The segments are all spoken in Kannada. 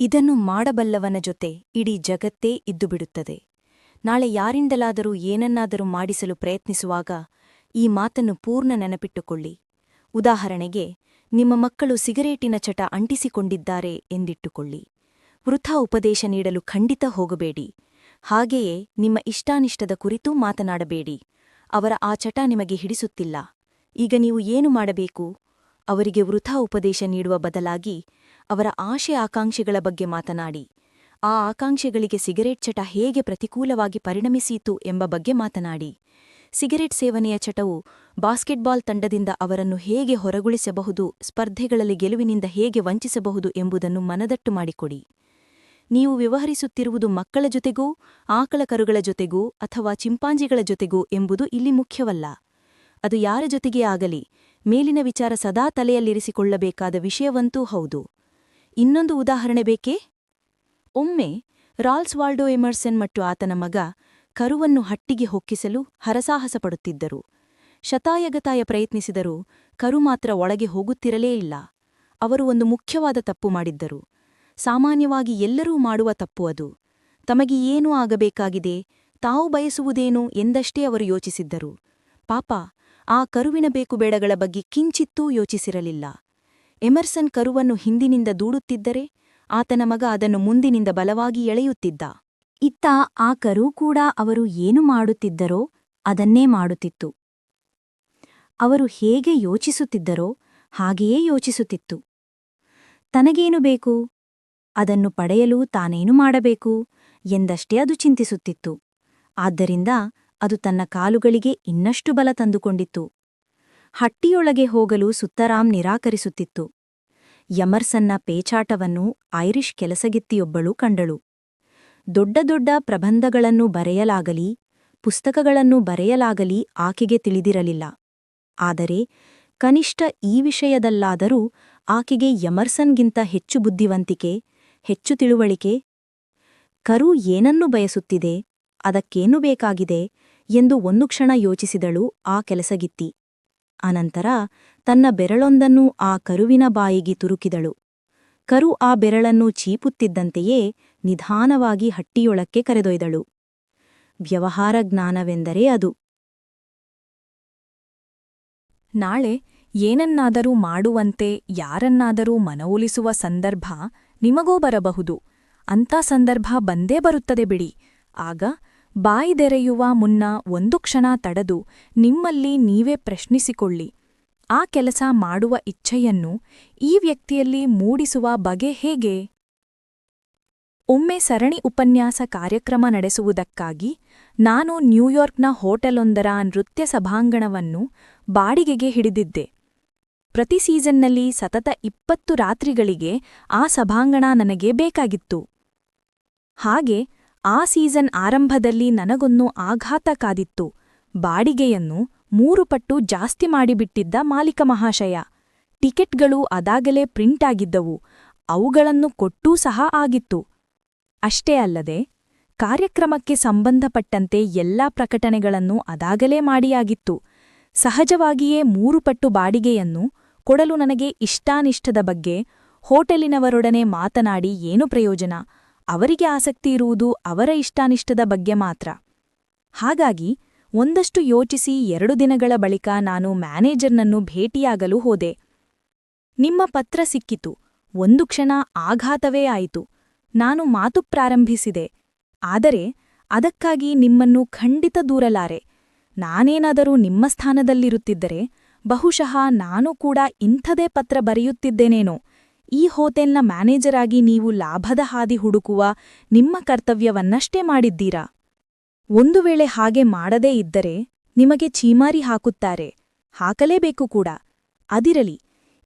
ಇದನ್ನು ಮಾಡಬಲ್ಲವನ ಜೊತೆ ಇಡೀ ಜಗತ್ತೇ ಇದ್ದುಬಿಡುತ್ತದೆ. ನಾಳೆ ಯಾರಿಂದಲಾದರೂ ಏನನ್ನಾದರೂ ಮಾಡಿಸಲು ಪ್ರಯತ್ನಿಸುವಾಗ ಈ ಮಾತನ್ನು ಪೂರ್ಣ ನೆನಪಿಟ್ಟುಕೊಳ್ಳಿ. ಉದಾಹರಣೆಗೆ, ನಿಮ್ಮ ಮಕ್ಕಳು ಸಿಗರೇಟಿನ ಚಟ ಅಂಟಿಸಿಕೊಂಡಿದ್ದಾರೆ ಎಂದಿಟ್ಟುಕೊಳ್ಳಿ. ವೃಥಾ ಉಪದೇಶ ನೀಡಲು ಖಂಡಿತ ಹೋಗಬೇಡಿ. ಹಾಗೆಯೇ ನಿಮ್ಮ ಇಷ್ಟಾನಿಷ್ಟದ ಕುರಿತೂ ಮಾತನಾಡಬೇಡಿ. ಅವರ ಆ ಚಟ ನಿಮಗೆ ಹಿಡಿಸುತ್ತಿಲ್ಲ. ಈಗ ನೀವು ಏನು ಮಾಡಬೇಕು? ಅವರಿಗೆ ವೃಥಾ ಉಪದೇಶ ನೀಡುವ ಬದಲಾಗಿ ಅವರ ಆಶೆ ಆಕಾಂಕ್ಷೆಗಳ ಬಗ್ಗೆ ಮಾತನಾಡಿ. ಆ ಆಕಾಂಕ್ಷೆಗಳಿಗೆ ಸಿಗರೆಟ್ ಚಟ ಹೇಗೆ ಪ್ರತಿಕೂಲವಾಗಿ ಪರಿಣಮಿಸಿತು ಎಂಬ ಬಗ್ಗೆ ಮಾತನಾಡಿ. ಸಿಗರೆಟ್ ಸೇವನೆಯ ಚಟವು ಬಾಸ್ಕೆಟ್ಬಾಲ್ ತಂಡದಿಂದ ಅವರನ್ನು ಹೇಗೆ ಹೊರಗುಳಿಸಬಹುದು, ಸ್ಪರ್ಧೆಗಳಲ್ಲಿ ಗೆಲುವಿನಿಂದ ಹೇಗೆ ವಂಚಿಸಬಹುದು ಎಂಬುದನ್ನು ಮನದಟ್ಟು ಮಾಡಿಕೊಡಿ. ನೀವು ವ್ಯವಹರಿಸುತ್ತಿರುವುದು ಮಕ್ಕಳ ಜೊತೆಗೂ, ಆಕಳ ಕರುಗಳ ಜೊತೆಗೂ ಅಥವಾ ಚಿಂಪಾಂಜಿಗಳ ಜೊತೆಗೂ ಎಂಬುದು ಇಲ್ಲಿ ಮುಖ್ಯವಲ್ಲ. ಅದು ಯಾರ ಜೊತೆಗೇ ಆಗಲಿ ಮೇಲಿನ ವಿಚಾರ ಸದಾ ತಲೆಯಲ್ಲಿರಿಸಿಕೊಳ್ಳಬೇಕಾದ ವಿಷಯವಂತೂ ಹೌದು. ಇನ್ನೊಂದು ಉದಾಹರಣೆ ಬೇಕೇ? ಒಮ್ಮೆ ರಾಲ್ಸ್ ವಾಲ್ಡೋ ಎಮರ್ಸನ್ ಮತ್ತು ಆತನ ಮಗ ಕರುವನ್ನು ಹಟ್ಟಿಗೆ ಹೊಕ್ಕಿಸಲು ಹರಸಾಹಸ ಪಡುತ್ತಿದ್ದರು. ಶತಾಯಗತಾಯ ಪ್ರಯತ್ನಿಸಿದರೂ ಕರು ಮಾತ್ರ ಒಳಗೆ ಹೋಗುತ್ತಿರಲೇ ಇಲ್ಲ. ಅವರು ಒಂದು ಮುಖ್ಯವಾದ ತಪ್ಪು ಮಾಡಿದ್ದರು. ಸಾಮಾನ್ಯವಾಗಿ ಎಲ್ಲರೂ ಮಾಡುವ ತಪ್ಪು ಅದು. ತಮಗೆ ಏನೂ ಆಗಬೇಕಾಗಿದೆ, ತಾವು ಬಯಸುವುದೇನು ಎಂದಷ್ಟೇ ಅವರು ಯೋಚಿಸಿದ್ದರು. ಪಾಪ ಆ ಕರುವಿನ ಬೇಕುಬೇಡಗಳ ಬಗ್ಗೆ ಕಿಂಚಿತ್ತೂ ಯೋಚಿಸಿರಲಿಲ್ಲ. ಎಮರ್ಸನ್ ಕರುವನ್ನು ಹಿಂದಿನಿಂದ ದೂಡುತ್ತಿದ್ದರೆ ಆತನ ಮಗ ಅದನ್ನು ಮುಂದಿನಿಂದ ಬಲವಾಗಿ ಎಳೆಯುತ್ತಿದ್ದ. ಇತ್ತ ಆ ಕರು ಕೂಡ ಅವರು ಏನು ಮಾಡುತ್ತಿದ್ದರೋ ಅದನ್ನೇ ಮಾಡುತ್ತಿತ್ತು. ಅವರು ಹೇಗೆ ಯೋಚಿಸುತ್ತಿದ್ದರೋ ಹಾಗೆಯೇ ಯೋಚಿಸುತ್ತಿತ್ತು. ತನಗೇನು ಬೇಕು? ಅದನ್ನು ಪಡೆಯಲು ತಾನೇನು ಮಾಡಬೇಕು? ಎಂದಷ್ಟೇ ಅದು ಚಿಂತಿಸುತ್ತಿತ್ತು. ಆದ್ದರಿಂದ ಅದು ತನ್ನ ಕಾಲುಗಳಿಗೆ ಇನ್ನಷ್ಟು ಬಲ ತಂದುಕೊಂಡಿತ್ತು. ಹಟ್ಟಿಯೊಳಗೆ ಹೋಗಲು ಸುತ್ತರಾಮ್ ನಿರಾಕರಿಸುತ್ತಿತ್ತು. ಯಮರ್ಸನ್ನ ಪೇಚಾಟವನ್ನು ಐರಿಷ್ ಕೆಲಸಗಿತ್ತಿಯೊಬ್ಬಳು ಕಂಡಳು. ದೊಡ್ಡ ದೊಡ್ಡ ಪ್ರಬಂಧಗಳನ್ನು ಬರೆಯಲಾಗಲಿ, ಪುಸ್ತಕಗಳನ್ನು ಬರೆಯಲಾಗಲಿ ಆಕೆಗೆ ತಿಳಿದಿರಲಿಲ್ಲ. ಆದರೆ ಕನಿಷ್ಠ ಈ ವಿಷಯದಲ್ಲಾದರೂ ಆಕೆಗೆ ಯಮರ್ಸನ್ಗಿಂತ ಹೆಚ್ಚು ಬುದ್ಧಿವಂತಿಕೆ, ಹೆಚ್ಚು ತಿಳುವಳಿಕೆ, ಕರು ಏನನ್ನು ಬಯಸುತ್ತಿದೆ, ಅದಕ್ಕೇನು ಬೇಕಾಗಿದೆ ಎಂದು ಒಂದು ಕ್ಷಣ ಯೋಚಿಸಿದಳು ಆ ಕೆಲಸಗಿತ್ತಿ ಅನಂತರ ತನ್ನ ಬೆರಳೊಂದನ್ನು ಆ ಕರುವಿನ ಬಾಯಿಗೆ ತುರುಕಿದಳು. ಕರು ಆ ಬೆರಳನ್ನು ಚೀಪುತ್ತಿದ್ದಂತೆಯೇ ನಿಧಾನವಾಗಿ ಹಟ್ಟಿಯೊಳಕ್ಕೆ ಕರೆದೊಯ್ದಳು. ವ್ಯವಹಾರ ಜ್ಞಾನವೆಂದರೆ ಅದು. ನಾಳೆ ಏನನ್ನಾದರೂ ಮಾಡುವಂತೆ ಯಾರನ್ನಾದರೂ ಮನವೊಲಿಸುವ ಸಂದರ್ಭ ನಿಮಗೂ ಬರಬಹುದು. ಅಂಥ ಸಂದರ್ಭ ಬಂದೇ ಬರುತ್ತದೆ ಬಿಡಿ. ಆಗ ಬಾಯಿದೆರೆಯುವ ಮುನ್ನ ಒಂದು ಕ್ಷಣ ತಡೆದು ನಿಮ್ಮಲ್ಲಿ ನೀವೇ ಪ್ರಶ್ನಿಸಿಕೊಳ್ಳಿ. ಆ ಕೆಲಸ ಮಾಡುವ ಇಚ್ಛೆಯನ್ನು ಈ ವ್ಯಕ್ತಿಯಲ್ಲಿ ಮೂಡಿಸುವ ಬಗೆ ಹೇಗೆ? ಒಮ್ಮೆ ಸರಣಿ ಉಪನ್ಯಾಸ ಕಾರ್ಯಕ್ರಮ ನಡೆಸುವುದಕ್ಕಾಗಿ ನಾನು ನ್ಯೂಯಾರ್ಕ್ನ ಹೋಟೆಲೊಂದರ ನೃತ್ಯ ಸಭಾಂಗಣವನ್ನು ಬಾಡಿಗೆಗೆ ಹಿಡಿದಿದ್ದೆ. ಪ್ರತಿ ಸೀಸನ್ನಲ್ಲಿ ಸತತ ಇಪ್ಪತ್ತು ರಾತ್ರಿಗಳಿಗೆ ಆ ಸಭಾಂಗಣ ನನಗೆ ಬೇಕಾಗಿತ್ತು. ಹಾಗೆ ಆ ಸೀಸನ್ ಆರಂಭದಲ್ಲಿ ನನಗೊಂದು ಆಘಾತ ಕಾದಿತ್ತು ಬಾಡಿಗೆಯನ್ನು ಮೂರು ಪಟ್ಟು ಜಾಸ್ತಿ ಮಾಡಿಬಿಟ್ಟಿದ್ದ ಮಾಲಿಕ ಮಹಾಶಯ. ಟಿಕೆಟ್ಗಳು ಅದಾಗಲೇ ಪ್ರಿಂಟ್ ಆಗಿದ್ದವು. ಅವುಗಳನ್ನು ಕೊಟ್ಟೂ ಸಹ ಆಗಿತ್ತು. ಅಷ್ಟೇ ಅಲ್ಲದೆ, ಕಾರ್ಯಕ್ರಮಕ್ಕೆ ಸಂಬಂಧಪಟ್ಟಂತೆ ಎಲ್ಲಾ ಪ್ರಕಟಣೆಗಳನ್ನು ಅದಾಗಲೇ ಮಾಡಿಯಾಗಿತ್ತು. ಸಹಜವಾಗಿಯೇ ಮೂರು ಪಟ್ಟು ಬಾಡಿಗೆಯನ್ನು ಕೊಡಲು ನನಗೆ ಇಷ್ಟಾನಿಷ್ಟದ ಬಗ್ಗೆ ಹೋಟೆಲಿನವರೊಡನೆ ಮಾತನಾಡಿ ಏನು ಪ್ರಯೋಜನ? ಅವರಿಗೆ ಆಸಕ್ತಿ ಇರುವುದು ಅವರ ಇಷ್ಟಾನಿಷ್ಟದ ಬಗ್ಗೆ ಮಾತ್ರ. ಹಾಗಾಗಿ ಒಂದಷ್ಟು ಯೋಚಿಸಿ ಎರಡು ದಿನಗಳ ಬಳಿಕ ನಾನು ಮ್ಯಾನೇಜರ್ನನ್ನು ಭೇಟಿಯಾಗಲು ಹೋದೆ. ನಿಮ್ಮ ಪತ್ರ ಸಿಕ್ಕಿತು. ಒಂದು ಕ್ಷಣ ಆಘಾತವೇ ಆಯಿತು. ನಾನು ಮಾತು ಪ್ರಾರಂಭಿಸಿದೆ. ಆದರೆ ಅದಕ್ಕಾಗಿ ನಿಮ್ಮನ್ನು ಖಂಡಿತ ದೂರಲಾರೆ. ನಾನೇನಾದರೂ ನಿಮ್ಮ ಸ್ಥಾನದಲ್ಲಿರುತ್ತಿದ್ದರೆ ಬಹುಶಃ ನಾನು ಕೂಡ ಇಂಥದೇ ಪತ್ರ ಬರೆಯುತ್ತಿದ್ದೇನೇನೋ. ಈ ಹೋಟೆಲ್ನ ಮ್ಯಾನೇಜರ್ ಆಗಿ ನೀವು ಲಾಭದ ಹಾದಿ ಹುಡುಕುವ ನಿಮ್ಮ ಕರ್ತವ್ಯವನ್ನಷ್ಟೇ ಮಾಡಿದ್ದೀರಾ? ಒಂದು ವೇಳೆ ಹಾಗೆ ಮಾಡದೇ ಇದ್ದರೆ ನಿಮಗೆ ಚೀಮಾರಿ ಹಾಕುತ್ತಾರೆ. ಹಾಕಲೇಬೇಕು ಕೂಡ. ಅದಿರಲಿ,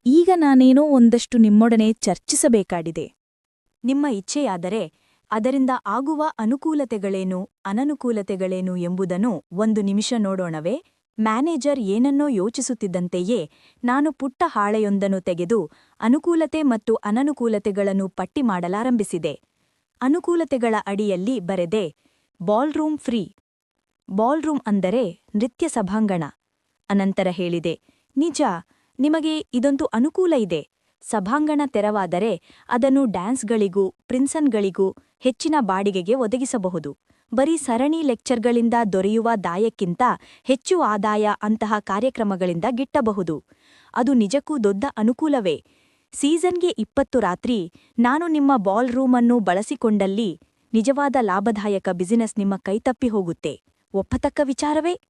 ಈಗ ನಾನೇನೋ ಒಂದಷ್ಟು ನಿಮ್ಮೊಡನೆ ಚರ್ಚಿಸಬೇಕಾಡಿದೆ ನಿಮ್ಮ ಇಚ್ಛೆಯಾದರೆ ಅದರಿಂದ ಆಗುವ ಅನುಕೂಲತೆಗಳೇನು, ಅನನುಕೂಲತೆಗಳೇನು ಎಂಬುದನ್ನು ಒಂದು ನಿಮಿಷ ನೋಡೋಣವೇ? ಮ್ಯಾನೇಜರ್ ಏನನ್ನೋ ಯೋಚಿಸುತ್ತಿದ್ದಂತೆಯೇ ನಾನು ಪುಟ್ಟ ಹಾಳೆಯೊಂದನ್ನು ತೆಗೆದು ಅನುಕೂಲತೆ ಮತ್ತು ಅನನುಕೂಲತೆಗಳನ್ನು ಪಟ್ಟಿ ಮಾಡಲಾರಂಭಿಸಿದೆ. ಅನುಕೂಲತೆಗಳ ಅಡಿಯಲ್ಲಿ ಬರೆದೆ ಬಾಲ್ರೂಮ್ ಫ್ರೀ. ಬಾಲ್ರೂಮ್ ಅಂದರೆ ನೃತ್ಯ ಸಭಾಂಗಣ. ಅನಂತರ ಹೇಳಿದೆ, ನಿಜ, ನಿಮಗೆ ಇದೊಂದು ಅನುಕೂಲ ಇದೆ. ಸಭಾಂಗಣ ತೆರವಾದರೆ ಅದನ್ನು ಡ್ಯಾನ್ಸ್ಗಳಿಗೂ, ಪ್ರಿನ್ಸನ್ಗಳಿಗೂ ಹೆಚ್ಚಿನ ಬಾಡಿಗೆಗೆ ಒದಗಿಸಬಹುದು. ಬರೀ ಸರಣಿ ಲೆಕ್ಚರ್ಗಳಿಂದ ದೊರೆಯುವ ದಾಯಕ್ಕಿಂತ ಹೆಚ್ಚು ಆದಾಯ ಅಂತಹ ಕಾರ್ಯಕ್ರಮಗಳಿಂದ ಗಿಟ್ಟಬಹುದು. ಅದು ನಿಜಕ್ಕೂ ದೊಡ್ಡ ಅನುಕೂಲವೇ. ಸೀಸನ್ಗೆ ಇಪ್ಪತ್ತು ರಾತ್ರಿ ನಾನು ನಿಮ್ಮ ಬಾಲ್ ರೂಮನ್ನು ಬಳಸಿಕೊಂಡಲ್ಲಿ ನಿಜವಾದ ಲಾಭದಾಯಕ ಬಿಸಿನೆಸ್ ನಿಮ್ಮ ಕೈತಪ್ಪಿ ಹೋಗುತ್ತೆ. ಒಪ್ಪತಕ್ಕ ವಿಚಾರವೇ?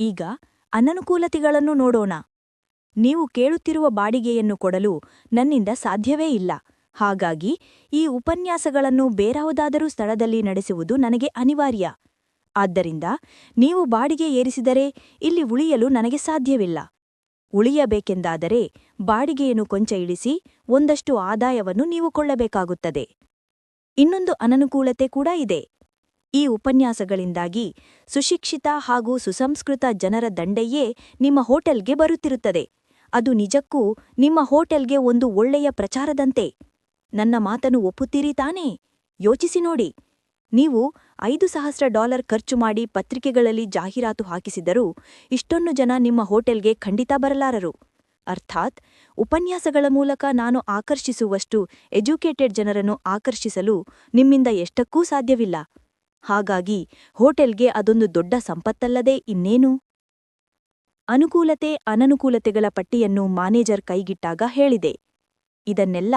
ಈಗ ಅನನುಕೂಲತೆಗಳನ್ನು ನೋಡೋಣ. ನೀವು ಕೇಳುತ್ತಿರುವ ಬಾಡಿಗೆಯನ್ನು ಕೊಡಲು ನನ್ನಿಂದ ಸಾಧ್ಯವೇ ಇಲ್ಲ. ಹಾಗಾಗಿ ಈ ಉಪನ್ಯಾಸಗಳನ್ನು ಬೇರಾವುದಾದರೂ ಸ್ಥಳದಲ್ಲಿ ನಡೆಸುವುದು ನನಗೆ ಅನಿವಾರ್ಯ. ಆದ್ದರಿಂದ ನೀವು ಬಾಡಿಗೆ ಏರಿಸಿದರೆ ಇಲ್ಲಿ ಉಳಿಯಲು ನನಗೆ ಸಾಧ್ಯವಿಲ್ಲ. ಉಳಿಯಬೇಕೆಂದಾದರೆ ಬಾಡಿಗೆಯನ್ನು ಕೊಂಚ ಇಳಿಸಿ ಒಂದಷ್ಟು ಆದಾಯವನ್ನು ನೀವು ಕೊಳ್ಳಬೇಕಾಗುತ್ತದೆ. ಇನ್ನೊಂದು ಅನನುಕೂಲತೆ ಕೂಡ ಇದೆ. ಈ ಉಪನ್ಯಾಸಗಳಿಂದಾಗಿ ಸುಶಿಕ್ಷಿತ ಹಾಗೂ ಸುಸಂಸ್ಕೃತ ಜನರ ದಂಡೆಯೇ ನಿಮ್ಮ ಹೋಟೆಲ್ಗೆ ಬರುತ್ತಿರುತ್ತದೆ. ಅದು ನಿಜಕ್ಕೂ ನಿಮ್ಮ ಹೋಟೆಲ್ಗೆ ಒಂದು ಒಳ್ಳೆಯ ಪ್ರಚಾರದಂತೆ. ನನ್ನ ಮಾತನ್ನು ಒಪ್ಪುತ್ತೀರಿ ತಾನೇ? ಯೋಚಿಸಿ ನೋಡಿ. ನೀವು ಐದು ಸಹಸ್ರ ಡಾಲರ್ ಖರ್ಚು ಮಾಡಿ ಪತ್ರಿಕೆಗಳಲ್ಲಿ ಜಾಹೀರಾತು ಹಾಕಿಸಿದರೂ ಇಷ್ಟೊಂದು ಜನ ನಿಮ್ಮ ಹೋಟೆಲ್ಗೆ ಖಂಡಿತ ಬರಲಾರರು. ಅರ್ಥಾತ್, ಉಪನ್ಯಾಸಗಳ ಮೂಲಕ ನಾನು ಆಕರ್ಷಿಸುವಷ್ಟು ಎಜುಕೇಟೆಡ್ ಜನರನ್ನು ಆಕರ್ಷಿಸಲು ನಿಮ್ಮಿಂದ ಎಷ್ಟಕ್ಕೂ ಸಾಧ್ಯವಿಲ್ಲ. ಹಾಗಾಗಿ ಹೋಟೆಲ್ಗೆ ಅದೊಂದು ದೊಡ್ಡ ಸಂಪತ್ತಲ್ಲದೆ ಇನ್ನೇನು? ಅನುಕೂಲತೆ ಅನನುಕೂಲತೆಗಳ ಪಟ್ಟಿಯನ್ನು ಮ್ಯಾನೇಜರ್ ಕೈಗಿಟ್ಟಾಗ ಹೇಳಿದೆ. ಇದನ್ನೆಲ್ಲ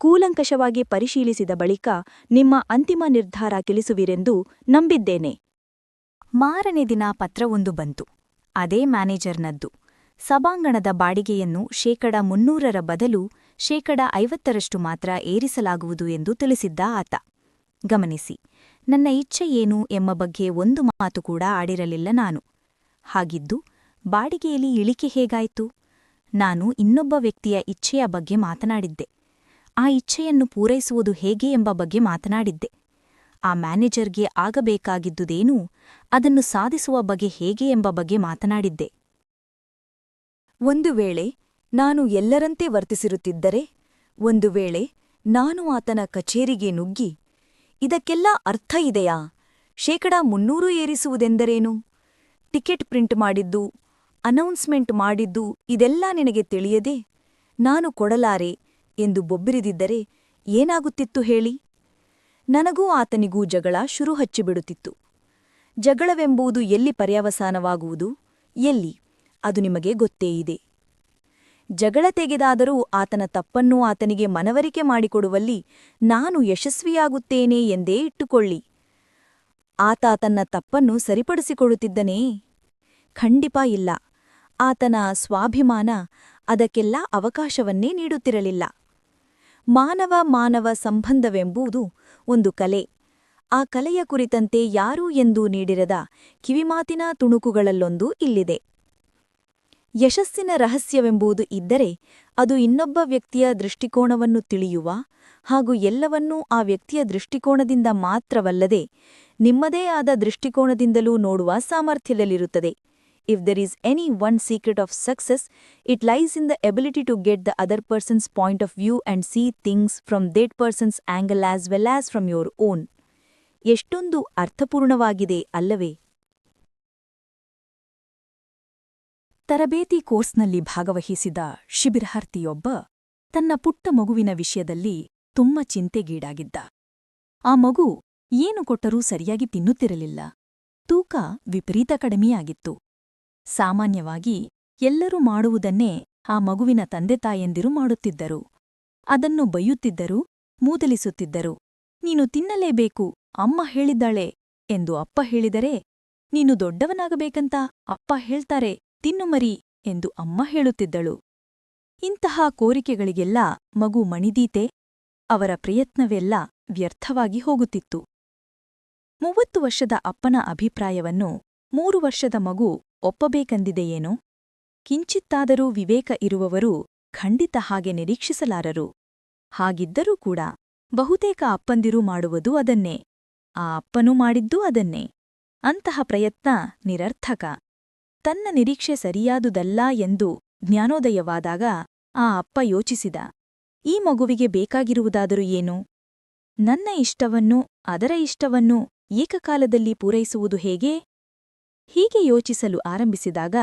ಕೂಲಂಕಷವಾಗಿ ಪರಿಶೀಲಿಸಿದ ಬಳಿಕ ನಿಮ್ಮ ಅಂತಿಮ ನಿರ್ಧಾರ ತಿಳಿಸುವಿರೆಂದು ನಂಬಿದ್ದೇನೆ. ಮಾರನೇ ದಿನ ಪತ್ರವೊಂದು ಬಂತು. ಅದೇ ಮ್ಯಾನೇಜರ್ನದ್ದು. ಸಭಾಂಗಣದ ಬಾಡಿಗೆಯನ್ನು ಶೇಕಡ ಮುನ್ನೂರರ ಬದಲು ಶೇಕಡ ಐವತ್ತರಷ್ಟು ಮಾತ್ರ ಏರಿಸಲಾಗುವುದು ಎಂದು ತಿಳಿಸಿದ್ದ ಆತ. ಗಮನಿಸಿ, ನನ್ನ ಇಚ್ಛೆ ಏನು ಎಂಬ ಬಗ್ಗೆ ಒಂದು ಮಾತು ಕೂಡ ಆಡಿರಲಿಲ್ಲ ನಾನು. ಹಾಗಿದ್ದು, ಬಾಡಿಗೆಯಲ್ಲಿ ಇಳಿಕೆ ಹೇಗಾಯಿತು? ನಾನು ಇನ್ನೊಬ್ಬ ವ್ಯಕ್ತಿಯ ಇಚ್ಛೆಯ ಬಗ್ಗೆ ಮಾತನಾಡಿದ್ದೆ. ಆ ಇಚ್ಛೆಯನ್ನು ಪೂರೈಸುವುದು ಹೇಗೆ ಎಂಬ ಬಗ್ಗೆ ಮಾತನಾಡಿದ್ದೆ. ಆ ಮ್ಯಾನೇಜರ್ಗೆ ಆಗಬೇಕಾಗಿದ್ದುದೇನು, ಅದನ್ನು ಸಾಧಿಸುವ ಬಗೆ ಹೇಗೆ ಎಂಬ ಬಗ್ಗೆ ಮಾತನಾಡಿದ್ದೆ. ಒಂದು ವೇಳೆ ನಾನು ಎಲ್ಲರಂತೆ ವರ್ತಿಸಿರುತ್ತಿದ್ದರೆ, ಒಂದು ವೇಳೆ ನಾನು ಆತನ ಕಚೇರಿಗೆ ನುಗ್ಗಿ, ಇದಕ್ಕೆಲ್ಲ ಅರ್ಥ ಇದೆಯಾ? ಶೇಕಡ ಮುನ್ನೂರು ಏರಿಸುವುದೆಂದರೇನು? ಟಿಕೆಟ್ ಪ್ರಿಂಟ್ ಮಾಡಿದ್ದು ಅನೌನ್ಸ್ಮೆಂಟ್ ಮಾಡಿದ್ದು ಇದೆಲ್ಲ ನಿನಗೆ ತಿಳಿಯದೆ ನಾನು ಕೊಡಲಾರೆ ಎಂದು ಬೊಬ್ಬಿರಿದಿದ್ದರೆ ಏನಾಗುತ್ತಿತ್ತು ಹೇಳಿ? ನನಗೂ ಆತನಿಗೂ ಜಗಳ ಶುರು ಹಚ್ಚಿಬಿಡುತ್ತಿತ್ತು ಜಗಳವೆಂಬುದು ಎಲ್ಲಿ ಪರ್ಯವಸಾನವಾಗುವುದು? ಎಲ್ಲಿ? ಅದು ನಿಮಗೆ ಗೊತ್ತೇ ಇದೆ. ಜಗಳ ತೆಗೆದಾದರೂ ಆತನ ತಪ್ಪನ್ನು ಆತನಿಗೆ ಮನವರಿಕೆ ಮಾಡಿಕೊಡುವಲ್ಲಿ ನಾನು ಯಶಸ್ವಿಯಾಗುತ್ತೇನೆ ಎಂದೇ ಇಟ್ಟುಕೊಳ್ಳಿ. ಆತ ತನ್ನ ತಪ್ಪನ್ನು ಸರಿಪಡಿಸಿಕೊಳ್ಳುತ್ತಿದ್ದನೇ? ಖಂಡಿಪ ಇಲ್ಲ. ಆತನ ಸ್ವಾಭಿಮಾನ ಅದಕ್ಕೆಲ್ಲ ಅವಕಾಶವನ್ನೇ ನೀಡುತ್ತಿರಲಿಲ್ಲ. ಮಾನವ ಮಾನವ ಸಂಬಂಧವೆಂಬುದು ಒಂದು ಕಲೆ. ಆ ಕಲೆಯ ಕುರಿತಂತೆ ಯಾರು ಎಂದೂ ನೀಡಿರದ ಕಿವಿಮಾತಿನ ತುಣುಕುಗಳಲ್ಲೊಂದು ಇಲ್ಲಿದೆ. ಯಶಸ್ಸಿನ ರಹಸ್ಯವೆಂಬುದು ಇದ್ದರೆ ಅದು ಇನ್ನೊಬ್ಬ ವ್ಯಕ್ತಿಯ ದೃಷ್ಟಿಕೋನವನ್ನು ತಿಳಿಯುವ ಹಾಗೂ ಎಲ್ಲವನ್ನೂ ಆ ವ್ಯಕ್ತಿಯ ದೃಷ್ಟಿಕೋನದಿಂದ ಮಾತ್ರವಲ್ಲದೆ ನಿಮ್ಮದೇ ಆದ ದೃಷ್ಟಿಕೋನದಿಂದಲೂ ನೋಡುವ ಸಾಮರ್ಥ್ಯದಲ್ಲಿರುತ್ತದೆ. If there is any one secret of success it lies in the ability to get the other person's point of view and see things from that person's angle as well as from your own ಎಷ್ಟೊಂದು ಅರ್ಥಪೂರ್ಣವಾಗಿದೆ ಅಲ್ಲವೇ? ತರಬೇತಿ ಕೋರ್ಸ್ನಲ್ಲಿ ಭಾಗವಹಿಸಿದ ಶಿಬಿರಾರ್ಥಿಯೊಬ್ಬ ತನ್ನ ಪುಟ್ಟ ಮಗುವಿನ ವಿಷಯದಲ್ಲಿ ತುಂಬ ಚಿಂತೆಗೀಡಾಗಿದ್ದ. ಆ ಮಗು ಏನು ಕೊಟ್ಟರೂ ಸರಿಯಾಗಿ ತಿನ್ನುತ್ತಿರಲಿಲ್ಲ. ತೂಕ ವಿಪರೀತ ಕಡಿಮೆಯಾಗಿತ್ತು. ಸಾಮಾನ್ಯವಾಗಿ ಎಲ್ಲರೂ ಮಾಡುವುದನ್ನೇ ಆ ಮಗುವಿನ ತಂದೆತಾಯಂದಿರು ಮಾಡುತ್ತಿದ್ದರು. ಅದನ್ನು ಬೈಯುತ್ತಿದ್ದರು, ಮೂದಲಿಸುತ್ತಿದ್ದರು. ನೀನು ತಿನ್ನಲೇಬೇಕು, ಅಮ್ಮ ಹೇಳಿದ್ದಾಳೆ ಎಂದು ಅಪ್ಪ ಹೇಳಿದರೆ, ನೀನು ದೊಡ್ಡವನಾಗಬೇಕಂತ ಅಪ್ಪ ಹೇಳ್ತಾರೆ, ತಿನ್ನು ಮರಿ ಎಂದು ಅಮ್ಮ ಹೇಳುತ್ತಿದ್ದಳು. ಇಂತಹ ಕೋರಿಕೆಗಳಿಗೆಲ್ಲ ಮಗು ಮಣಿದೀತೆ, ಅವರ ಪ್ರಯತ್ನವೆಲ್ಲ ವ್ಯರ್ಥವಾಗಿ ಹೋಗುತ್ತಿತ್ತು. ಮೂವತ್ತು ವರ್ಷದ ಅಪ್ಪನ ಅಭಿಪ್ರಾಯವನ್ನು ಮೂರು ವರ್ಷದ ಮಗು ಒಪ್ಪಬೇಕೆಂದಿದೆಯೇನೋ? ಕಿಂಚಿತ್ತಾದರೂ ವಿವೇಕ ಇರುವವರು ಖಂಡಿತ ಹಾಗೆ ನಿರೀಕ್ಷಿಸಲಾರರು. ಹಾಗಿದ್ದರೂ ಕೂಡ ಬಹುತೇಕ ಅಪ್ಪಂದಿರು ಮಾಡುವುದು ಅದನ್ನೇ. ಆ ಅಪ್ಪನೂ ಮಾಡಿದ್ದೂ ಅದನ್ನೇ. ಅಂತಹ ಪ್ರಯತ್ನ ನಿರರ್ಥಕ. ತನ್ನ ನಿರೀಕ್ಷೆ ಸರಿಯಾದುದಲ್ಲ ಎಂದು ಜ್ಞಾನೋದಯವಾದಾಗ ಆ ಅಪ್ಪ ಯೋಚಿಸಿದ. ಈ ಮಗುವಿಗೆ ಬೇಕಾಗಿರುವುದಾದರೂ ಏನು? ನನ್ನ ಇಷ್ಟವನ್ನು ಅದರ ಇಷ್ಟವನ್ನು ಏಕಕಾಲದಲ್ಲಿ ಪೂರೈಸುವುದು ಹೇಗೆ? ಹೀಗೆ ಯೋಚಿಸಲು ಆರಂಭಿಸಿದಾಗ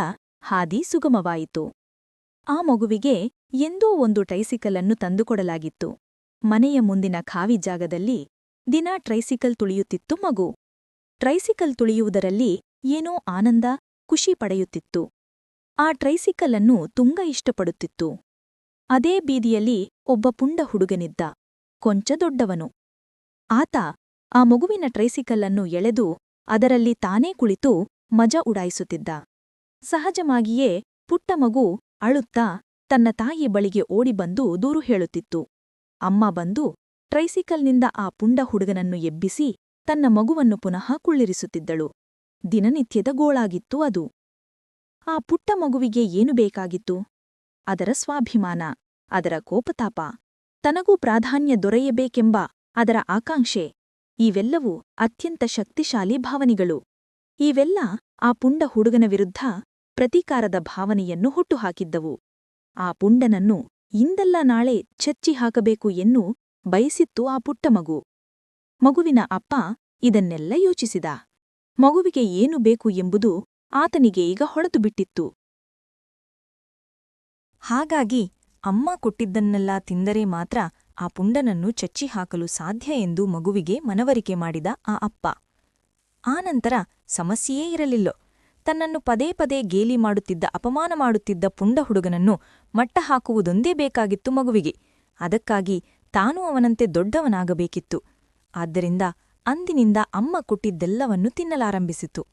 ಹಾದಿ ಸುಗಮವಾಯಿತು. ಆ ಮಗುವಿಗೆ ಎಂದೋ ಒಂದು ಟ್ರೈಸಿಕಲನ್ನು ತಂದುಕೊಡಲಾಗಿತ್ತು. ಮನೆಯ ಮುಂದಿನ ಖಾವಿ ಜಾಗದಲ್ಲಿ ದಿನ ಟ್ರೈಸಿಕಲ್ ತುಳಿಯುತ್ತಿತ್ತು ಮಗು. ಟ್ರೈಸಿಕಲ್ ತುಳಿಯುವುದರಲ್ಲಿ ಏನೋ ಆನಂದ, ಖುಷಿ ಪಡೆಯುತ್ತಿತ್ತು. ಆ ಟ್ರೈಸಿಕಲ್ ಅನ್ನು ತುಂಗ ಇಷ್ಟಪಡುತ್ತಿತ್ತು. ಅದೇ ಬೀದಿಯಲ್ಲಿ ಒಬ್ಬ ಪುಂಡ ಹುಡುಗನಿದ್ದ. ಕೊಂಚ ದೊಡ್ಡವನು. ಆತ ಆ ಮಗುವಿನ ಟ್ರೈಸಿಕಲ್ ಅನ್ನು ಎಳೆದು ಅದರಲ್ಲಿ ತಾನೇ ಕುಳಿತು ಮಜ ಉಡಾಯಿಸುತ್ತಿದ್ದ. ಸಹಜವಾಗಿಯೇ ಪುಟ್ಟ ಮಗು ಅಳುತ್ತಾ ತನ್ನ ತಾಯಿ ಬಳಿಗೆ ಓಡಿಬಂದು ದೂರು ಹೇಳುತ್ತಿತ್ತು. ಅಮ್ಮ ಬಂದು ಟ್ರೈಸಿಕಲ್ನಿಂದ ಆ ಪುಂಡ ಹುಡುಗನನ್ನು ಎಬ್ಬಿಸಿ ತನ್ನ ಮಗುವನ್ನು ಪುನಃ ಕುಳ್ಳಿರಿಸುತ್ತಿದ್ದಳು. ದಿನನಿತ್ಯದ ಗೋಳಾಗಿತ್ತು ಅದು. ಆ ಪುಟ್ಟ ಮಗುವಿಗೆ ಏನು ಬೇಕಾಗಿತ್ತು? ಅದರ ಸ್ವಾಭಿಮಾನ, ಅದರ ಕೋಪತಾಪ, ತನಗೂ ಪ್ರಾಧಾನ್ಯ ದೊರೆಯಬೇಕೆಂಬ ಅದರ ಆಕಾಂಕ್ಷೆ, ಇವೆಲ್ಲವೂ ಅತ್ಯಂತ ಶಕ್ತಿಶಾಲಿ ಭಾವನೆಗಳು. ಇವೆಲ್ಲ ಆ ಪುಂಡ ಹುಡುಗನ ವಿರುದ್ಧ ಪ್ರತೀಕಾರದ ಭಾವನೆಯನ್ನು ಹುಟ್ಟುಹಾಕಿದ್ದವು. ಆ ಪುಂಡನನ್ನು ಇಂದಲ್ಲ ನಾಳೆ ಚಚ್ಚಿ ಹಾಕಬೇಕು ಎನ್ನು ಬಯಸಿತ್ತು ಆ ಪುಟ್ಟ ಮಗು. ಮಗುವಿನ ಅಪ್ಪ ಇದನ್ನೆಲ್ಲ ಯೋಚಿಸಿದ. ಮಗುವಿಗೆ ಏನು ಬೇಕು ಎಂಬುದು ಆತನಿಗೆ ಈಗ ಹೊಳತು ಬಿಟ್ಟಿತ್ತು. ಹಾಗಾಗಿ ಅಮ್ಮ ಕೊಟ್ಟಿದ್ದನ್ನೆಲ್ಲ ತಿಂದರೆ ಮಾತ್ರ ಆ ಪುಂಡನನ್ನು ಚಚ್ಚಿ ಹಾಕಲು ಸಾಧ್ಯ ಎಂದು ಮಗುವಿಗೆ ಮನವರಿಕೆ ಮಾಡಿದ ಆ ಅಪ್ಪ. ಆನಂತರ ಸಮಸ್ಯೆಯೇ ಇರಲಿಲ್ಲೋ. ತನ್ನನ್ನು ಪದೇ ಪದೇ ಗೇಲಿ ಮಾಡುತ್ತಿದ್ದ, ಅಪಮಾನ ಮಾಡುತ್ತಿದ್ದ ಪುಂಡ ಹುಡುಗನನ್ನು ಮಟ್ಟ ಹಾಕುವುದೊಂದೇ ಬೇಕಾಗಿತ್ತು ಮಗುವಿಗೆ. ಅದಕ್ಕಾಗಿ ತಾನೂ ಅವನಂತೆ ದೊಡ್ಡವನಾಗಬೇಕಿತ್ತು. ಆದ್ದರಿಂದ ಅಂದಿನಿಂದ ಅಮ್ಮ ಕೊಟ್ಟಿದ್ದೆಲ್ಲವನ್ನು ತಿನ್ನಲಾರಂಭಿಸಿತು.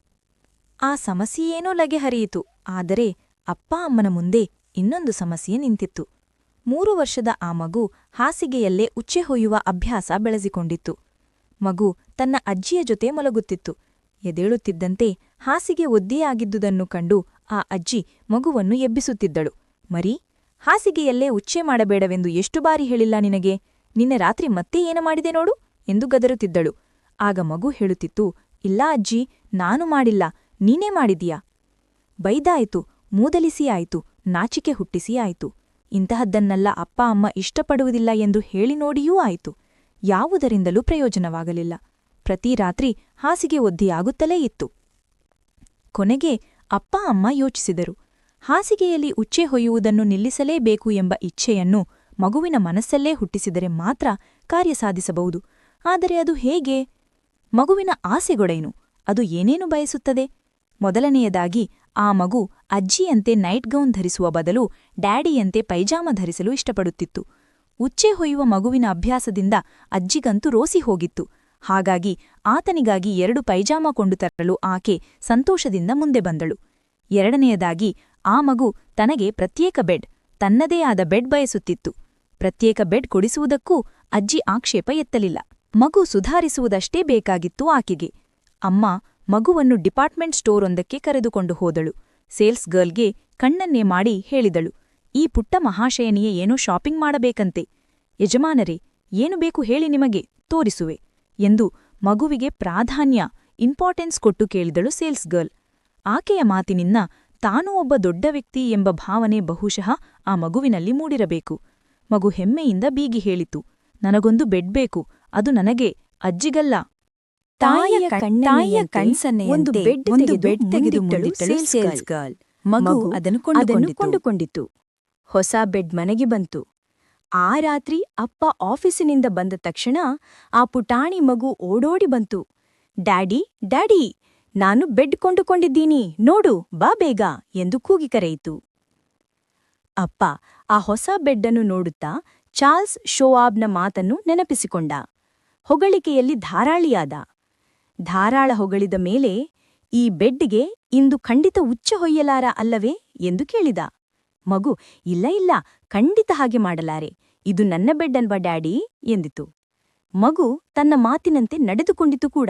ಆ ಸಮಸ್ಯೆಯೇನೋ ಲಗೆಹರಿಯಿತು ಆದರೆ ಅಪ್ಪ ಅಮ್ಮನ ಮುಂದೆ ಇನ್ನೊಂದು ಸಮಸ್ಯೆ ನಿಂತಿತ್ತು. ಮೂರು ವರ್ಷದ ಆ ಮಗು ಹಾಸಿಗೆಯಲ್ಲೇ ಉಚ್ಚೆ ಹೊಯ್ಯುವ ಅಭ್ಯಾಸ ಬೆಳೆಸಿಕೊಂಡಿತ್ತು. ಮಗು ತನ್ನ ಅಜ್ಜಿಯ ಜೊತೆ ಮಲಗುತ್ತಿತ್ತು. ಎದೇಳುತ್ತಿದ್ದಂತೆ ಹಾಸಿಗೆ ಒದ್ದೆಯಾಗಿದ್ದುದನ್ನು ಕಂಡು ಆ ಅಜ್ಜಿ ಮಗುವನ್ನು ಎಬ್ಬಿಸುತ್ತಿದ್ದಳು. ಮರಿ, ಹಾಸಿಗೆಯಲ್ಲೇ ಉಚ್ಚೆ ಮಾಡಬೇಡವೆಂದು ಎಷ್ಟು ಬಾರಿ ಹೇಳಿಲ್ಲ ನಿನಗೆ? ನಿನ್ನೆ ರಾತ್ರಿ ಮತ್ತೆ ಏನು ಮಾಡಿದೆ ನೋಡು? ಎಂದು ಗದರುತ್ತಿದ್ದಳು. ಆಗ ಮಗು ಹೇಳುತ್ತಿತ್ತು, ಇಲ್ಲ ಅಜ್ಜಿ, ನಾನು ಮಾಡಿಲ್ಲ, ನೀನೇ ಮಾಡಿದೀಯಾ ಬೈದಾಯಿತು, ಮೂದಲಿಸಿ ಆಯಿತು, ನಾಚಿಕೆ ಹುಟ್ಟಿಸಿ ಆಯಿತು. ಇಂತಹದ್ದನ್ನೆಲ್ಲ ಅಪ್ಪ ಅಮ್ಮ ಇಷ್ಟಪಡುವುದಿಲ್ಲ ಎಂದು ಹೇಳಿ ನೋಡಿಯೂ ಆಯಿತು. ಯಾವುದರಿಂದಲೂ ಪ್ರಯೋಜನವಾಗಲಿಲ್ಲ. ಪ್ರತಿ ರಾತ್ರಿ ಹಾಸಿಗೆ ಒದ್ದಿಯಾಗುತ್ತಲೇ ಇತ್ತು. ಕೊನೆಗೆ ಅಪ್ಪ ಅಮ್ಮ ಯೋಚಿಸಿದರು. ಹಾಸಿಗೆಯಲ್ಲಿ ಉಚ್ಚೆ ಹೊಯ್ಯುವುದನ್ನು ನಿಲ್ಲಿಸಲೇಬೇಕು ಎಂಬ ಇಚ್ಛೆಯನ್ನು ಮಗುವಿನ ಮನಸ್ಸಲ್ಲೇ ಹುಟ್ಟಿಸಿದರೆ ಮಾತ್ರ ಕಾರ್ಯ ಸಾಧಿಸಬಹುದು. ಆದರೆ ಅದು ಹೇಗೆ? ಮಗುವಿನ ಆಸೆಗೊಡೇನು? ಅದು ಏನೇನು ಬಯಸುತ್ತದೆ? ಮೊದಲನೆಯದಾಗಿ, ಆ ಮಗು ಅಜ್ಜಿಯಂತೆ ನೈಟ್ ಗೌನ್ ಧರಿಸುವ ಬದಲು ಡ್ಯಾಡಿಯಂತೆ ಪೈಜಾಮ ಧರಿಸಲು ಇಷ್ಟಪಡುತ್ತಿತ್ತು. ಉಚ್ಚೆ ಹೊಯ್ಯುವ ಮಗುವಿನ ಅಭ್ಯಾಸದಿಂದ ಅಜ್ಜಿಗಂತೂ ರೋಸಿ ಹೋಗಿತ್ತು. ಹಾಗಾಗಿ ಆತನಿಗಾಗಿ ಎರಡು ಪೈಜಾಮ ಕೊಂಡು ತರಲು ಆಕೆ ಸಂತೋಷದಿಂದ ಮುಂದೆ ಬಂದಳು. ಎರಡನೆಯದಾಗಿ, ಆ ಮಗು ತನಗೆ ಪ್ರತ್ಯೇಕ ಬೆಡ್, ತನ್ನದೇ ಆದ ಬೆಡ್ ಬಯಸುತ್ತಿತ್ತು. ಪ್ರತ್ಯೇಕ ಬೆಡ್ ಕೊಡಿಸುವುದಕ್ಕೂ ಅಜ್ಜಿ ಆಕ್ಷೇಪ ಎತ್ತಲಿಲ್ಲ. ಮಗು ಸುಧಾರಿಸುವುದಷ್ಟೇ ಬೇಕಾಗಿತ್ತು ಆಕೆಗೆ. ಅಮ್ಮ ಮಗುವನ್ನು ಡಿಪಾರ್ಟ್ಮೆಂಟ್ ಸ್ಟೋರೊಂದಕ್ಕೆ ಕರೆದುಕೊಂಡು ಹೋದಳು. ಸೇಲ್ಸ್ ಗರ್ಲ್ಗೆ ಕಣ್ಣನ್ನೇ ಮಾಡಿ ಹೇಳಿದಳು. ಈ ಪುಟ್ಟ ಮಹಾಶಯನಿಯೇ ಏನೋ ಶಾಪಿಂಗ್ ಮಾಡಬೇಕಂತೆ. ಯಜಮಾನರೇ, ಏನು ಬೇಕು ಹೇಳಿ ನಿಮಗೆ, ತೋರಿಸುವೆ. ಎಂದು ಮಗುವಿಗೆ ಪ್ರಾಧಾನ್ಯ ಇಂಪಾರ್ಟೆನ್ಸ್ ಕೊಟ್ಟು ಕೇಳಿದಳು ಸೇಲ್ಸ್ ಗರ್ಲ್ ಆಕೆಯ ಮಾತಿನಿಂದ ತಾನೂ ಒಬ್ಬ ದೊಡ್ಡ ವ್ಯಕ್ತಿ ಎಂಬ ಭಾವನೆ ಬಹುಶಃ ಆ ಮಗುವಿನಲ್ಲಿ ಮೂಡಿರಬೇಕು. ಮಗು ಹೆಮ್ಮೆಯಿಂದ ಬೀಗಿ ಹೇಳಿತು ನನಗೊಂದು ಬೆಡ್ ಬೇಕು ಅದು ನನಗೆ ಅಜ್ಜಿಗಲ್ಲ. ತಾಯಿಯ ತಾಯಿಯ ಒಂದು ಬೆಡ್ ಒಂದು ಬೆಡ್ ಸೇಲ್ಸ್ ಗರ್ಲ್. ಮಗು ಅದನ್ನು ಕೊಂಡುಕೊಂಡಿತು. ಹೊಸ ಬೆಡ್ ಮನೆಗೆ ಬಂತು. ಆ ರಾತ್ರಿ ಅಪ್ಪ ಆಫೀಸಿನಿಂದ ಬಂದ ತಕ್ಷಣ ಆ ಪುಟಾಣಿ ಮಗು ಓಡೋಡಿ ಬಂತು. ಡ್ಯಾಡಿ ಡ್ಯಾಡಿ, ನಾನು ಬೆಡ್ ಕೊಂಡುಕೊಂಡಿದ್ದೀನಿ. ನೋಡು, ಬಾ ಬೇಗ, ಎಂದು ಕೂಗಿ ಕರೆಯಿತು. ಅಪ್ಪ ಆ ಹೊಸ ಬೆಡ್ಡನ್ನು ನೋಡುತ್ತಾ ಚಾರ್ಲ್ಸ್ ಶೋಆಬ್ನ ಮಾತನ್ನು ನೆನಪಿಸಿಕೊಂಡ. ಹೊಗಳಿಕೆಯಲ್ಲಿ ಧಾರಾಳಿಯಾದ. ಧಾರಾಳ ಹೊಗಳಿದ ಮೇಲೆ, ಈ ಬೆಡ್ಗೆ ಇಂದು ಖಂಡಿತ ಉಚ್ಚ ಹೊಯ್ಯಲಾರ ಅಲ್ಲವೇ? ಎಂದು ಕೇಳಿದ. ಮಗು, ಇಲ್ಲ ಇಲ್ಲ, ಖಂಡಿತ ಹಾಗೆ ಮಾಡಲಾರೆ. ಇದು ನನ್ನ ಬೆಡ್ ಅಲ್ವಾ ಡ್ಯಾಡಿ? ಎಂದಿತು. ಮಗು ತನ್ನ ಮಾತಿನಂತೆ ನಡೆದುಕೊಂಡಿತು ಕೂಡ.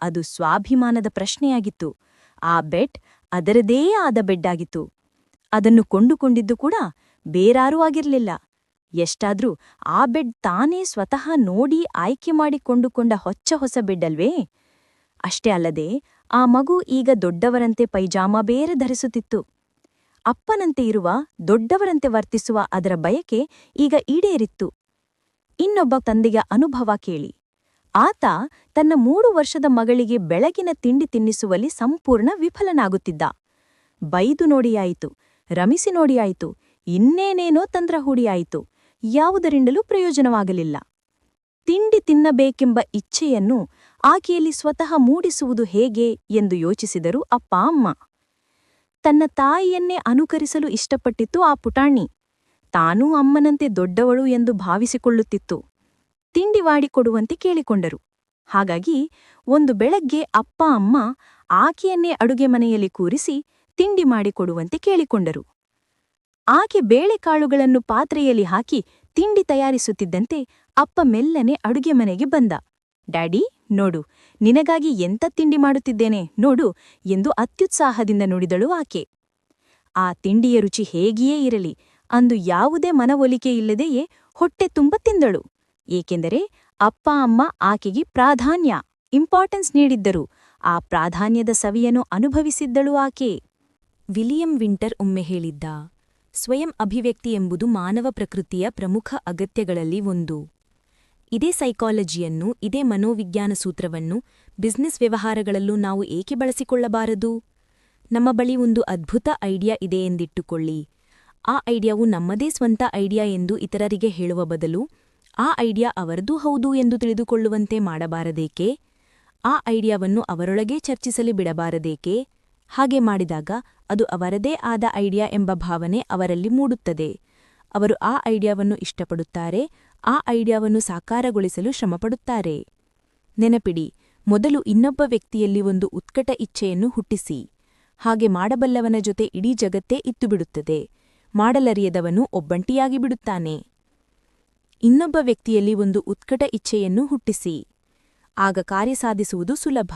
ಅದು ಸ್ವಾಭಿಮಾನದ ಪ್ರಶ್ನೆಯಾಗಿತ್ತು. ಆ ಬೆಡ್ ಅದರದೇ ಆದ ಬೆಡ್ಡಾಗಿತ್ತು ಅದನ್ನು ಕೊಂಡುಕೊಂಡಿದ್ದು ಕೂಡ ಬೇರಾರೂ ಆಗಿರಲಿಲ್ಲ. ಎಷ್ಟಾದ್ರೂ ಆ ಬೆಡ್ ತಾನೇ ಸ್ವತಃ ನೋಡಿ ಆಯ್ಕೆ ಮಾಡಿ ಕೊಂಡುಕೊಂಡ ಹೊಚ್ಚ ಹೊಸ ಬೆಡ್ ಅಲ್ವೇ ಅಷ್ಟೇ ಅಲ್ಲದೆ ಆ ಮಗು ಈಗ ದೊಡ್ಡವರಂತೆ ಪೈಜಾಮ ಬೇರೆ ಧರಿಸುತ್ತಿತ್ತು. ಅಪ್ಪನಂತೆ ಇರುವ, ದೊಡ್ಡವರಂತೆ ವರ್ತಿಸುವ ಅದರ ಬಯಕೆ ಈಗ ಈಡೇರಿತ್ತು. ಇನ್ನೊಬ್ಬ ತಂದೆಯ ಅನುಭವ ಕೇಳಿ. ಆತ ತನ್ನ ಮೂರು ವರ್ಷದ ಮಗಳಿಗೆ ಬೆಳಗಿನ ತಿಂಡಿ ತಿನ್ನಿಸುವಲ್ಲಿ ಸಂಪೂರ್ಣ ವಿಫಲನಾಗುತ್ತಿದ್ದ. ಬೈದು ನೋಡಿಯಾಯಿತು, ರಮಿಸಿ ನೋಡಿಯಾಯಿತು, ಇನ್ನೇನೇನೋ ತಂತ್ರ ಹೂಡಿಯಾಯಿತು, ಯಾವುದರಿಂದಲೂ ಪ್ರಯೋಜನವಾಗಲಿಲ್ಲ. ತಿಂಡಿ ತಿನ್ನಬೇಕೆಂಬ ಇಚ್ಛೆಯನ್ನು ಆಕೆಯಲ್ಲಿ ಸ್ವತಃ ಮೂಡಿಸುವುದು ಹೇಗೆ ಎಂದು ಯೋಚಿಸಿದರು ಅಪ್ಪ, ಅಮ್ಮ. ತನ್ನ ತಾಯಿಯನ್ನೇ ಅನುಕರಿಸಲು ಇಷ್ಟಪಟ್ಟಿತ್ತು ಆ ಪುಟಾಣಿ. ತಾನೂ ಅಮ್ಮನಂತೆ ದೊಡ್ಡವಳು ಎಂದು ಭಾವಿಸಿಕೊಳ್ಳುತ್ತಿತ್ತು. ತಿಂಡಿ ಮಾಡಿಕೊಡುವಂತೆ ಕೇಳಿಕೊಂಡರು. ಹಾಗಾಗಿ ಒಂದು ಬೆಳಗ್ಗೆ ಅಪ್ಪ ಅಮ್ಮ ಆಕೆಯನ್ನೇ ಅಡುಗೆ ಮನೆಯಲ್ಲಿ ಕೂರಿಸಿ ತಿಂಡಿ ಮಾಡಿಕೊಡುವಂತೆ ಕೇಳಿಕೊಂಡರು. ಆಕೆ ಬೇಳೆಕಾಳುಗಳನ್ನು ಪಾತ್ರೆಯಲ್ಲಿ ಹಾಕಿ ತಿಂಡಿ ತಯಾರಿಸುತ್ತಿದ್ದಂತೆ ಅಪ್ಪ ಮೆಲ್ಲನೆ ಅಡುಗೆ ಮನೆಗೆ ಬಂದ. ಡ್ಯಾಡಿ, ನೋಡು, ನಿನಗಾಗಿ ಎಂತ ತಿಂಡಿ ಮಾಡುತ್ತಿದ್ದೇನೆ ನೋಡು ಎಂದು ಅತ್ಯುತ್ಸಾಹದಿಂದ ನುಡಿದಳು ಆಕೆ. ಆ ತಿಂಡಿಯ ರುಚಿ ಹೇಗಿಯೇ ಇರಲಿ, ಅಂದು ಯಾವುದೇ ಮನವೊಲಿಕೆ ಇಲ್ಲದೆಯೇ ಹೊಟ್ಟೆ ತುಂಬ ತಿಂದಳು. ಏಕೆಂದರೆ ಅಪ್ಪ, ಅಮ್ಮ ಆಕೆಗೆ ಪ್ರಾಧಾನ್ಯ, ಇಂಪಾರ್ಟೆನ್ಸ್ ನೀಡಿದ್ದರು. ಆ ಪ್ರಾಧಾನ್ಯದ ಸವಿಯನ್ನು ಅನುಭವಿಸಿದ್ದಳು ಆಕೆ. ವಿಲಿಯಂ ವಿಂಟರ್ ಒಮ್ಮೆ ಹೇಳಿದ್ದ, ಸ್ವಯಂ ಅಭಿವ್ಯಕ್ತಿ ಎಂಬುದು ಮಾನವ ಪ್ರಕೃತಿಯ ಪ್ರಮುಖ ಅಗತ್ಯಗಳಲ್ಲಿ ಒಂದು. ಇದೇ ಸೈಕಾಲಜಿಯನ್ನು, ಇದೇ ಮನೋವಿಜ್ಞಾನ ಸೂತ್ರವನ್ನು ಬಿಸ್ನೆಸ್ ವ್ಯವಹಾರಗಳಲ್ಲೂ ನಾವು ಏಕೆ ಬಳಸಿಕೊಳ್ಳಬಾರದು? ನಮ್ಮ ಬಳಿ ಒಂದು ಅದ್ಭುತ ಐಡಿಯಾ ಇದೆ ಎಂದಿಟ್ಟುಕೊಳ್ಳಿ. ಆ ಐಡಿಯಾವು ನಮ್ಮದೇ ಸ್ವಂತ ಐಡಿಯಾ ಎಂದು ಇತರರಿಗೆ ಹೇಳುವ ಬದಲು ಆ ಐಡಿಯಾ ಅವರದೂ ಹೌದು ಎಂದು ತಿಳಿದುಕೊಳ್ಳುವಂತೆ ಮಾಡಬಾರದೇಕೆ? ಆ ಐಡಿಯಾವನ್ನು ಅವರೊಳಗೇ ಚರ್ಚಿಸಲು ಬಿಡಬಾರದೇಕೆ? ಹಾಗೆ ಮಾಡಿದಾಗ ಅದು ಅವರದೇ ಆದ ಐಡಿಯಾ ಎಂಬ ಭಾವನೆ ಅವರಲ್ಲಿ ಮೂಡುತ್ತದೆ. ಅವರು ಆ ಐಡಿಯಾವನ್ನು ಇಷ್ಟಪಡುತ್ತಾರೆ ಆ ಐಡಿಯಾವನ್ನು ಸಾಕಾರಗೊಳಿಸಲು ಶ್ರಮಪಡುತ್ತಾರೆ. ನೆನಪಿಡಿ, ಮೊದಲು ಇನ್ನೊಬ್ಬ ವ್ಯಕ್ತಿಯಲ್ಲಿ ಒಂದು ಉತ್ಕಟ ಇಚ್ಛೆಯನ್ನು ಹುಟ್ಟಿಸಿ. ಹಾಗೆ ಮಾಡಬಲ್ಲವನ ಜೊತೆ ಇಡೀ ಜಗತ್ತೇ ಇತ್ತುಬಿಡುತ್ತದೆ ಮಾಡಲರಿಯದವನು ಒಬ್ಬಂಟಿಯಾಗಿ ಬಿಡುತ್ತಾನೆ. ಇನ್ನೊಬ್ಬ ವ್ಯಕ್ತಿಯಲ್ಲಿ ಒಂದು ಉತ್ಕಟ ಇಚ್ಛೆಯನ್ನು ಹುಟ್ಟಿಸಿ. ಆಗ ಕಾರ್ಯ ಸಾಧಿಸುವುದು ಸುಲಭ.